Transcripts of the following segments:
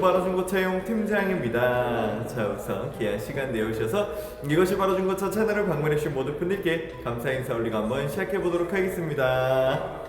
바로 중고차용 팀장입니다. 자 우선 귀한 시간 내주셔서 이것이 바로 중고차 채널을 방문해주신 모든 분들께 감사 인사 올리고 한번 시작해 보도록 하겠습니다.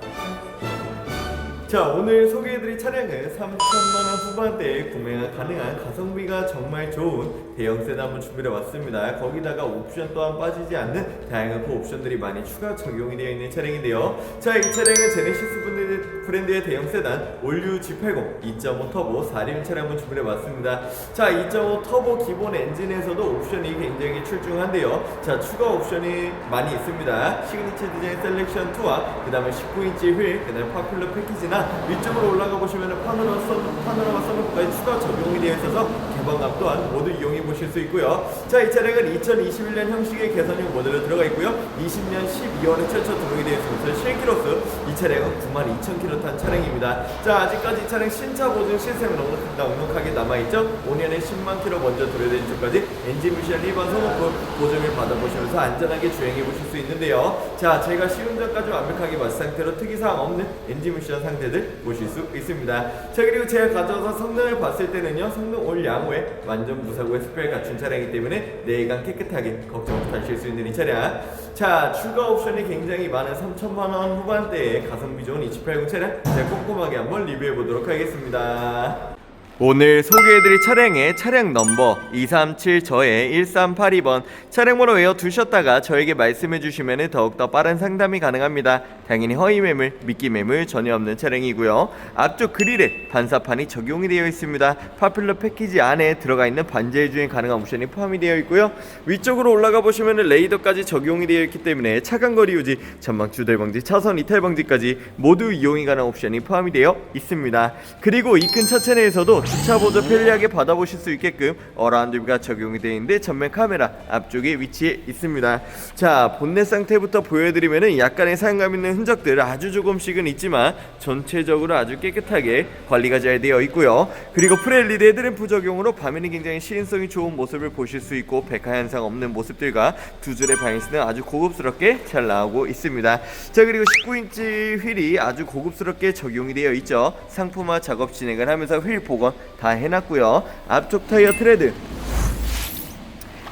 자 오늘 소개해드릴 차량은 3천만원 후반대에 구매가 가능한 가성비가 정말 좋은 대형 세단 한번 준비해왔습니다. 거기다가 옵션 또한 빠지지 않는 다양한 그 옵션들이 많이 추가 적용이 되어 있는 차량인데요. 자 이 차량은 제네시스 브랜드- 브랜드의 대형 세단 올류 G80 2.5 터보 4륜 차량 한번 준비해봤습니다. 자 2.5 터보 기본 엔진에서도 옵션이 굉장히 출중한데요. 자 추가 옵션이 많이 있습니다. 시그니처 디자인 셀렉션 2와 그 다음에 19인치 휠, 그 다음에 파퓰러 패키지나 위쪽으로 올라가 보시면 파노라마 선, 파노라마 선루프까지 추가 적용이 되어 있어서 개방감 또한 모두 이용해 보실 수 있고요. 자, 이 차량은 2021년 형식의 개선형 모델로 들어가 있고요. 20년 12월에 최초 등록이 되어 있으면서 실키로스 이 차량은 92,000km 탄 차량입니다. 자, 아직까지 이 차량 신차 보증 시스템은 넉넉- 넉넉하게 남아있죠. 5년에 10만 킬로 먼저 도래된 쪽까지 엔진 미션 1번 소모품 보증을 받아보시면서 안전하게 주행해 보실 수 있는데요. 자, 제가 시운전까지 완벽하게 마스 상태로 특이사항 없는 엔진 미션 상태 들 보실 수 있습니다. 자, 그리고 제가 가져와서 성능을 봤을 때는요, 성능 올 양호에 완전 무사고의 스펠 갖춘 차량이기 때문에 내관 깨끗하게 걱정 없이 타실 수 있는 이 차량. 자, 추가 옵션이 굉장히 많은 3천만 원 후반대의 가성비 좋은 280 차량 제가 꼼꼼하게 한번 리뷰해 보도록 하겠습니다. 오늘 소개해드릴 차량의 차량 넘버 237 저의 1382번 차량 번호 외워 두셨다가 저에게 말씀해 주시면 더욱더 빠른 상담이 가능합니다. 당연히 허위 매물, 미끼 매물 전혀 없는 차량이고요. 앞쪽 그릴에 반사판이 적용이 되어 있습니다. 파퓰러 패키지 안에 들어가 있는 반자율 주행 가능한 옵션이 포함이 되어 있고요. 위쪽으로 올라가 보시면 레이더까지 적용이 되어 있기 때문에 차간 거리 유지, 전방 주대 방지, 차선 이탈 방지까지 모두 이용이 가능한 옵션이 포함이 되어 있습니다. 그리고 이 큰 차체 내에서도 주차 보조 편리하게 받아보실 수 있게끔 어라운드가 적용이 되어 있는데 전면 카메라 앞쪽에 위치해 있습니다. 자 본넷 상태부터 보여드리면은 약간의 사용감 있는 흔적들 아주 조금씩은 있지만 전체적으로 아주 깨끗하게 관리가 잘 되어 있고요. 그리고 프레일리드 헤드램프 적용으로 밤에는 굉장히 시인성이 좋은 모습을 보실 수 있고 백화 현상 없는 모습들과 두 줄의 바이스는 아주 고급스럽게 잘 나오고 있습니다. 자 그리고 19인치 휠이 아주 고급스럽게 적용이 되어 있죠. 상품화 작업 진행을 하면서 휠 복원 다 해놨고요. 앞쪽 타이어 트레드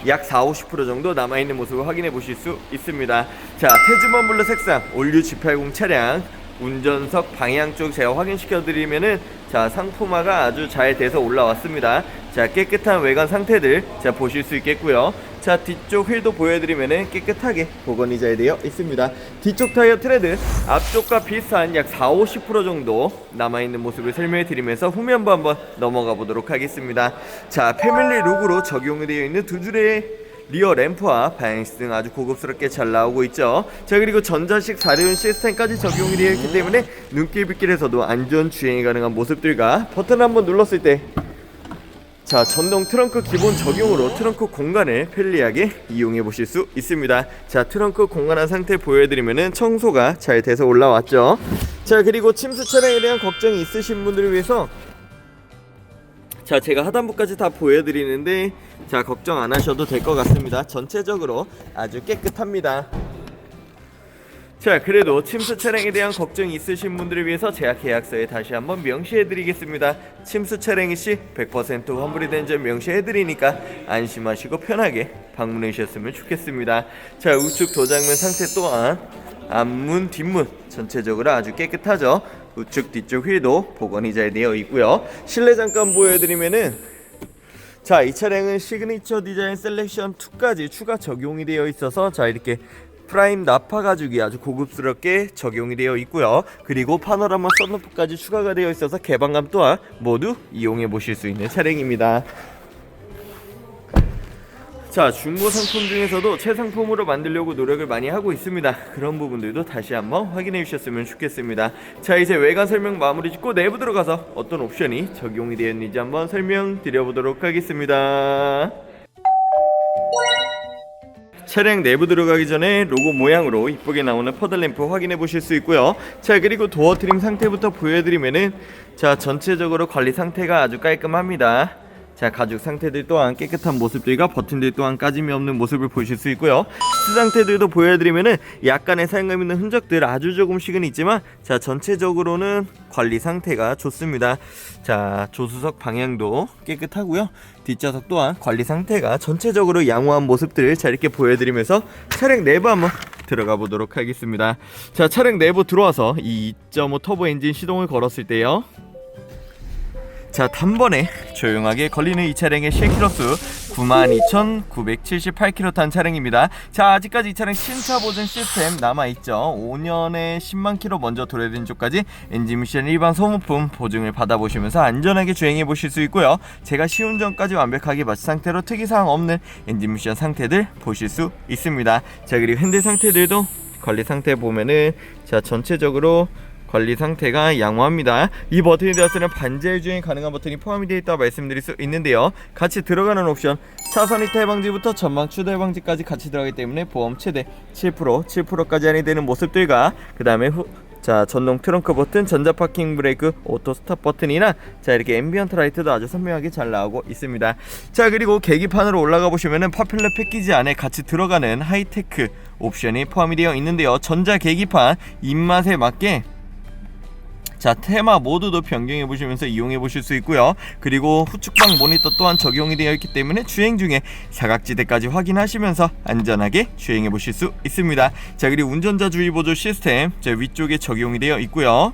약 4, 50% 정도 남아있는 모습을 확인해 보실 수 있습니다. 자, 태즈먼 블루 색상 올류 G80 차량 운전석 방향 쪽 제가 확인시켜 드리면은 자 상품화가 아주 잘 돼서 올라왔습니다. 자 깨끗한 외관 상태들 자 보실 수 있겠고요. 자 뒤쪽 휠도 보여드리면은 깨끗하게 복원이 잘 되어 있습니다. 뒤쪽 타이어 트레드 앞쪽과 비슷한 약 4, 50% 정도 남아있는 모습을 설명해 드리면서 후면부 한번 넘어가 보도록 하겠습니다. 자 패밀리 룩으로 적용이 되어 있는 두 줄의 리어 램프와 방향시 등 아주 고급스럽게 잘 나오고 있죠. 자 그리고 전자식 사륜 시스템까지 적용이 되어 있기 때문에 눈길 빗길에서도 안전 주행이 가능한 모습들과 버튼 한번 눌렀을 때 자, 전동 트렁크 기본 적용으로 트렁크 공간을 편리하게 이용해 보실 수 있습니다. 자, 트렁크 공간한 상태 보여드리면은 청소가 잘 돼서 올라왔죠. 자, 그리고 침수 차량에 대한 걱정이 있으신 분들을 위해서 자, 제가 하단부까지 다 보여드리는데 자, 걱정 안 하셔도 될 것 같습니다. 전체적으로 아주 깨끗합니다. 자 그래도 침수 차량에 대한 걱정이 있으신 분들을 위해서 제가 계약서에 다시 한번 명시해드리겠습니다. 침수 차량이 시 100% 환불이 된 점 명시해드리니까 안심하시고 편하게 방문해 주셨으면 좋겠습니다. 자 우측 도장면 상태 또한 앞문 뒷문 전체적으로 아주 깨끗하죠? 우측 뒤쪽 휠도 복원이 잘 되어 있고요. 실내 잠깐 보여드리면은 자, 이 차량은 시그니처 디자인 셀렉션 2까지 추가 적용이 되어 있어서 자, 이렇게 프라임 나파 가죽이 아주 고급스럽게 적용이 되어 있고요. 그리고 파노라마 썬루프까지 추가가 되어 있어서 개방감 또한 모두 이용해 보실 수 있는 차량입니다. 자 중고 상품 중에서도 최상품으로 만들려고 노력을 많이 하고 있습니다 그런 부분들도 다시 한번 확인해 주셨으면 좋겠습니다 자 이제 외관 설명 마무리 짓고 내부 들어가서 어떤 옵션이 적용이 되었는지 한번 설명드려 보도록 하겠습니다 차량 내부 들어가기 전에 로고 모양으로 이쁘게 나오는 퍼들램프 확인해 보실 수 있고요. 자 그리고 도어 트림 상태부터 보여드리면은 자 전체적으로 관리 상태가 아주 깔끔합니다. 자 가죽 상태들 또한 깨끗한 모습들과 버튼들 또한 까짐이 없는 모습을 보실 수 있고요. 시트 상태들도 보여드리면은 약간의 사용감 있는 흔적들 아주 조금씩은 있지만 자 전체적으로는 관리 상태가 좋습니다. 자 조수석 방향도 깨끗하고요. 뒷좌석 또한 관리 상태가 전체적으로 양호한 모습들을 자 이렇게 보여드리면서 차량 내부 한번 들어가 보도록 하겠습니다. 자 차량 내부 들어와서 이 2.5 터보 엔진 시동을 걸었을 때요 자 단번에 조용하게 걸리는 이 차량의 실키로수 92,978km 탄 차량입니다. 자 아직까지 이 차량 신차 보증 시스템 남아있죠. 5년에 10만 킬로 먼저 도래된 쪽까지 엔진 미션 일반 소모품 보증을 받아보시면서 안전하게 주행해 보실 수 있고요. 제가 시운전까지 완벽하게 마치 상태로 특이사항 없는 엔진 미션 상태들 보실 수 있습니다. 자 그리고 핸들 상태들도 관리 상태 보면은 자 전체적으로 관리 상태가 양호합니다. 이 버튼이 되었으면 반자율 주행 가능한 버튼이 포함이 되어 있다 말씀드릴 수 있는데요. 같이 들어가는 옵션 차선 이탈 방지부터 전방 추돌 방지까지 같이 들어가기 때문에 보험 최대 7% 7%까지 할인되는 모습들과 그 다음에 후 자 전동 트렁크 버튼, 전자 파킹 브레이크, 오토 스탑 버튼이나 자 이렇게 앰비언트 라이트도 아주 선명하게 잘 나오고 있습니다. 자 그리고 계기판으로 올라가 보시면은 파퓰러 패키지 안에 같이 들어가는 하이테크 옵션이 포함이 되어 있는데요. 전자 계기판 입맛에 맞게 자 테마 모두도 변경해 보시면서 이용해 보실 수 있고요. 그리고 후측방 모니터 또한 적용이 되어 있기 때문에 주행 중에 사각지대까지 확인하시면서 안전하게 주행해 보실 수 있습니다. 자 그리고 운전자 주의 보조 시스템 자 위쪽에 적용이 되어 있고요.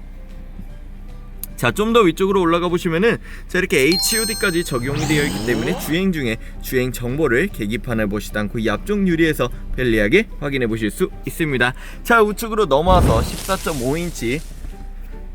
자, 좀 더 위쪽으로 올라가 보시면은 자 이렇게 HUD까지 적용이 되어 있기 때문에 주행 중에 주행 정보를 계기판을 보시지 않고 이 앞쪽 유리에서 편리하게 확인해 보실 수 있습니다. 자, 우측으로 넘어와서 14.5인치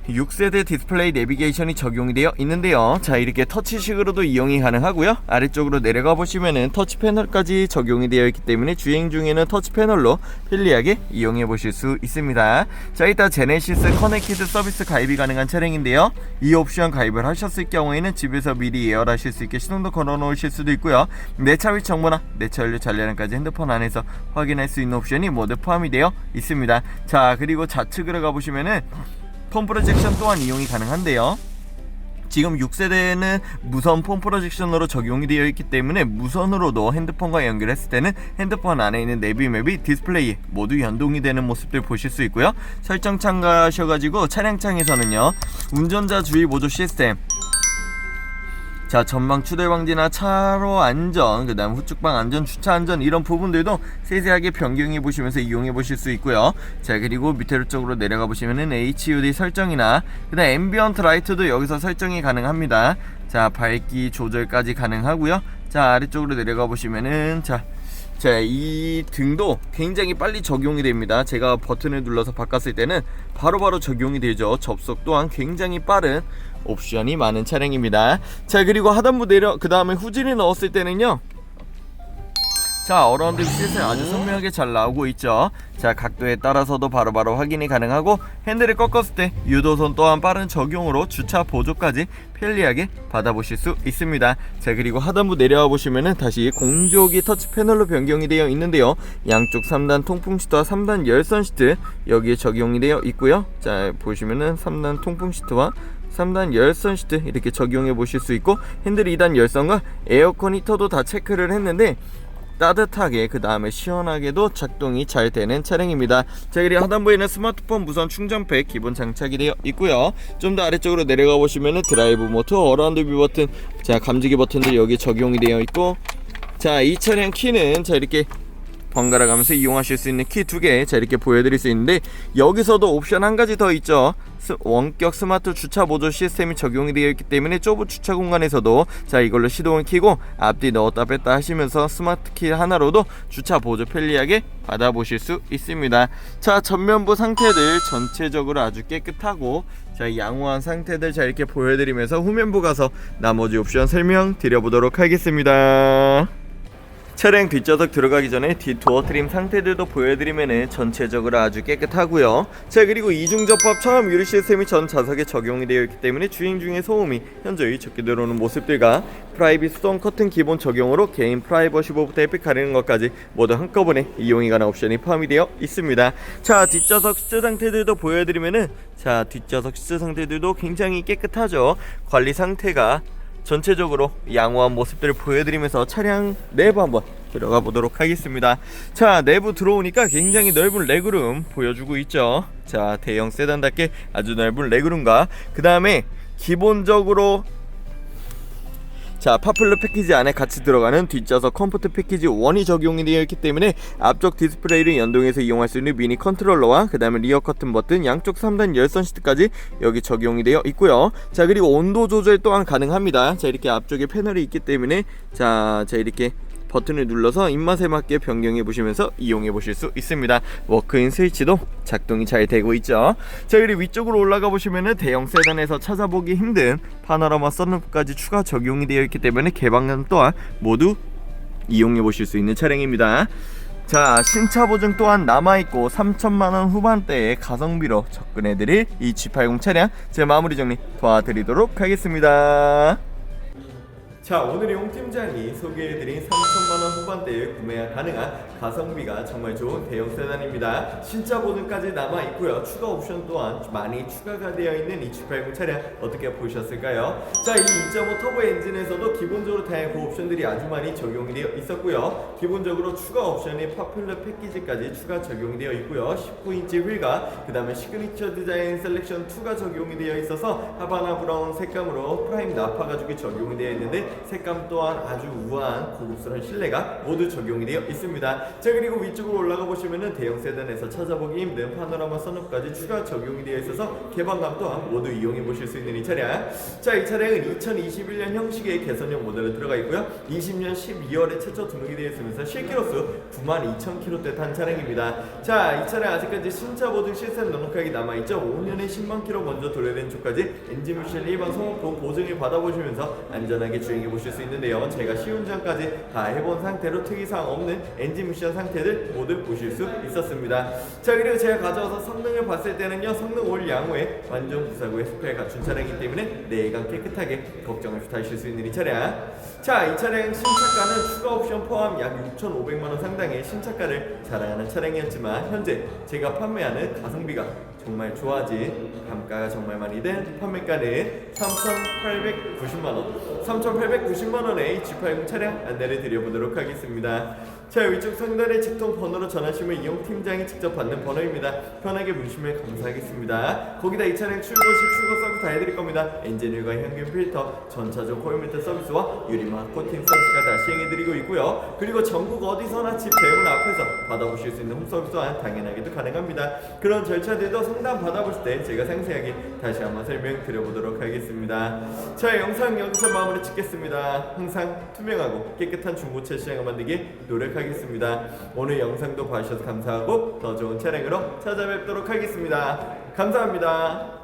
6세대 디스플레이 내비게이션이 적용이 되어 있는데요. 자, 이렇게 터치식으로도 이용이 가능하고요. 아래쪽으로 내려가 보시면은 터치 패널까지 적용이 되어 있기 때문에 주행 중에는 터치 패널로 편리하게 이용해 보실 수 있습니다. 자, 이따 제네시스 커넥티드 서비스 가입이 가능한 차량인데요. 이 옵션 가입을 하셨을 경우에는 집에서 미리 예열하실 수 있게 시동도 걸어 놓으실 수도 있고요. 내차 위 정보나 내차 연료 잔량까지 핸드폰 안에서 확인할 수 있는 옵션이 모두 포함이 되어 있습니다. 자, 그리고 좌측으로 가 보시면은 폼 프로젝션 또한 이용이 가능한데요. 지금 6세대는 무선 폼 프로젝션으로 적용이 되어 있기 때문에 무선으로도 핸드폰과 연결했을 때는 핸드폰 안에 있는 내비맵이 디스플레이에 모두 연동이 되는 모습들 보실 수 있고요. 설정 참가하셔가지고 차량창에서는요 운전자 주의 보조 시스템 자 전방 추돌 방지나 차로 안전 그 다음 후측방 안전 주차 안전 이런 부분들도 세세하게 변경해 보시면서 이용해 보실 수 있고요 자 그리고 밑으로 쪽으로 내려가 보시면은 HUD 설정이나 그 다음 앰비언트 라이트도 여기서 설정이 가능합니다 자 밝기 조절까지 가능하고요 자 아래쪽으로 내려가 보시면은 자 자, 이 등도 굉장히 빨리 적용이 됩니다. 제가 버튼을 눌러서 바꿨을 때는 바로바로 적용이 되죠. 접속 또한 굉장히 빠른 옵션이 많은 차량입니다. 자, 그리고 하단부 내려 그 다음에 후진을 넣었을 때는요. 자 어라운드 시스템 아주 선명하게 잘 나오고 있죠. 자 각도에 따라서도 바로 바로 확인이 가능하고 핸들을 꺾었을 때 유도선 또한 빠른 적용으로 주차 보조까지 편리하게 받아보실 수 있습니다. 자 그리고 하단부 내려와 보시면은 다시 공조기 터치 패널로 변경이 되어 있는데요. 양쪽 3단 통풍 시트와 3단 열선 시트 여기에 적용이 되어 있고요. 자 보시면은 3단 통풍 시트와 3단 열선 시트 이렇게 적용해 보실 수 있고 핸들 2단 열선과 에어컨 히터도 다 체크를 했는데 따뜻하게 그 다음에 시원하게도 작동이 잘 되는 차량입니다. 자 그리고 하단부에는 스마트폰 무선 충전팩 기본 장착이 되어 있고요. 좀 더 아래쪽으로 내려가 보시면은 드라이브 모터 어라운드 뷰 버튼 자 감지기 버튼도 여기 적용이 되어 있고 자 이 차량 키는 자 이렇게 번갈아 가면서 이용하실 수 있는 키 두 개 자 이렇게 보여드릴 수 있는데 여기서도 옵션 한 가지 더 있죠. 스- 원격 스마트 주차 보조 시스템이 적용이 되어 있기 때문에 좁은 주차 공간에서도 자 이걸로 시동을 켜고 앞뒤 넣었다 뺐다 하시면서 스마트 키 하나로도 주차 보조 편리하게 받아보실 수 있습니다. 자 전면부 상태들 전체적으로 아주 깨끗하고 자 양호한 상태들 자 이렇게 보여드리면서 후면부 가서 나머지 옵션 설명 드려보도록 하겠습니다 차량 뒷좌석 들어가기 전에 뒷도어 트림 상태들도 보여드리면은 전체적으로 아주 깨끗하고요. 자 그리고 이중 접합 처음 유리 시스템이 전 좌석에 적용이 되어 있기 때문에 주행 중에 소음이 현저히 적게 들어오는 모습들과 프라이빗 수동 커튼 기본 적용으로 개인 프라이버시 보부터 에픽 가리는 것까지 모두 한꺼번에 이용이 가능한 옵션이 포함이 되어 있습니다. 자 뒷좌석 시트 상태들도 보여드리면은 자 뒷좌석 시트 상태들도 굉장히 깨끗하죠. 관리 상태가 전체적으로 양호한 모습들을 보여드리면서 차량 내부 한번 들어가 보도록 하겠습니다. 자 내부 들어오니까 굉장히 넓은 레그룸 보여주고 있죠. 자 대형 세단답게 아주 넓은 레그룸과 그 다음에 기본적으로 자 파플러 패키지 안에 같이 들어가는 뒷좌석 컴포트 패키지 1이 적용이 되어 있기 때문에 앞쪽 디스플레이를 연동해서 이용할 수 있는 미니 컨트롤러와 그 다음에 리어 커튼 버튼 양쪽 3단 열선 시트까지 여기 적용이 되어 있고요. 자 그리고 온도 조절 또한 가능합니다. 자 이렇게 앞쪽에 패널이 있기 때문에 자, 자 이렇게 버튼을 눌러서 입맛에 맞게 변경해 보시면서 이용해 보실 수 있습니다. 워크인 스위치도 작동이 잘 되고 있죠. 자, 그리고 위쪽으로 올라가 보시면은 대형 세단에서 찾아보기 힘든 파노라마 썬루프까지 추가 적용이 되어 있기 때문에 개방감 또한 모두 이용해 보실 수 있는 차량입니다. 자, 신차 보증 또한 남아있고 3천만 원 후반대의 가성비로 접근해드릴 이 G80 차량 제 마무리 정리 도와드리도록 하겠습니다. 자 오늘 용 팀장이 소개해드린 3천만원 후반대에 구매가 가능한 가성비가 정말 좋은 대형 세단입니다. 신차 보증까지 남아있고요. 추가 옵션 또한 많이 추가가 되어 있는 이 G80 차량 어떻게 보셨을까요? 자 이 2.5 터보 엔진에서도 기본적으로 다양한 옵션들이 아주 많이 적용이 되어 있었고요. 기본적으로 추가 옵션이 파퓰러 패키지까지 추가 적용이 되어 있고요. 19인치 휠과 그 다음에 시그니처 디자인 셀렉션 2가 적용이 되어 있어서 하바나 브라운 색감으로 프라임 나파 가죽이 적용이 되어 있는데 색감 또한 아주 우아한 고급스러운 실내가 모두 적용이 되어 있습니다. 자 그리고 위쪽으로 올라가 보시면은 대형 세단에서 찾아보기 힘든 파노라마 선업까지 추가 적용이 되어 있어서 개방감 또한 모두 이용해 보실 수 있는 이 차량. 자 이 차량은 2021년 형식의 개선형 모델로 들어가 있고요. 20년 12월에 최초 등록이 되어 있으면서 실기로수 92,000km대 탄 차량입니다. 자 이 차량 아직까지 신차 보증 시스템 넉넉하게 남아 있죠. 5년에 10만 km 먼저 도래된 쪽까지 엔진 미션 일반 소모품 보증을 받아보시면서 안전하게 주행 해 보실 수 있는데요. 제가 시운전까지 다 해본 상태로 특이사항 없는 엔진 미션 상태들 모두 보실 수 있었습니다. 자 그리고 제가 가져와서 성능을 봤을 때는요. 성능 올 양호에 완전 무사고의 스펙을 갖춘 차량이기 때문에 내관 깨끗하게 걱정 없이 타실 수 있는 이 차량. 자 이 차량 신차가는 추가 옵션 포함 약 6,500만 원 상당의 신차가를 자랑하는 차량이었지만 현재 제가 판매하는 가성비가 정말 좋아진 감가가 정말 많이 된 판매가는 3,890만 원, 3,890만 원의 G80 차량 안내를 드려보도록 하겠습니다. 자 위쪽 상단에 직통 번호로 전하시면 이용 팀장이 직접 받는 번호입니다. 편하게 문의시면 감사하겠습니다. 거기다 이 차량 출고 시 출고 서비스 다 해드릴 겁니다. 엔진일과 현금 필터, 전차적 코일미터 서비스와 유리막 코팅 서비스가 다 시행해드리고 있고요. 그리고 전국 어디서나 집 대문 앞에서 받아보실 수 있는 홈 서비스 또한 당연하게도 가능합니다. 그런 절차들도 상담 받아보실 때 제가 상세하게 다시 한번 설명드려보도록 하겠습니다. 자 영상 여기서 마무리 짓겠습니다. 항상 투명하고 깨끗한 중고차 시장을 만들기 노력하겠습니다. 오늘 영상도 봐주셔서 감사하고 더 좋은 차량으로 찾아뵙도록 하겠습니다. 감사합니다.